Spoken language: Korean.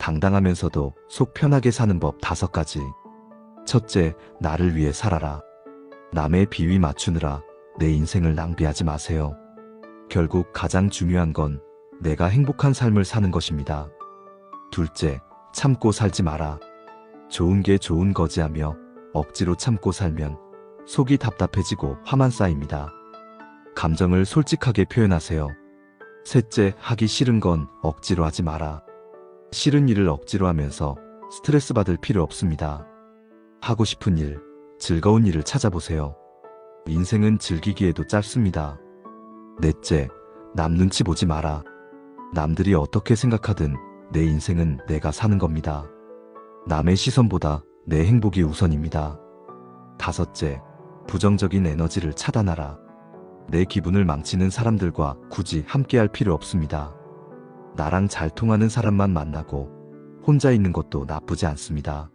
당당하면서도 속 편하게 사는 법 다섯 가지. 첫째, 나를 위해 살아라. 남의 비위 맞추느라 내 인생을 낭비하지 마세요. 결국 가장 중요한 건 내가 행복한 삶을 사는 것입니다. 둘째, 참고 살지 마라. 좋은 게 좋은 거지 하며 억지로 참고 살면 속이 답답해지고 화만 쌓입니다. 감정을 솔직하게 표현하세요. 셋째, 하기 싫은 건 억지로 하지 마라. 싫은 일을 억지로 하면서 스트레스 받을 필요 없습니다. 하고 싶은 일, 즐거운 일을 찾아보세요. 인생은 즐기기에도 짧습니다. 넷째, 남 눈치 보지 마라. 남들이 어떻게 생각하든 내 인생은 내가 사는 겁니다. 남의 시선보다 내 행복이 우선입니다. 다섯째, 부정적인 에너지를 차단하라. 내 기분을 망치는 사람들과 굳이 함께할 필요 없습니다. 나랑 잘 통하는 사람만 만나고 혼자 있는 것도 나쁘지 않습니다.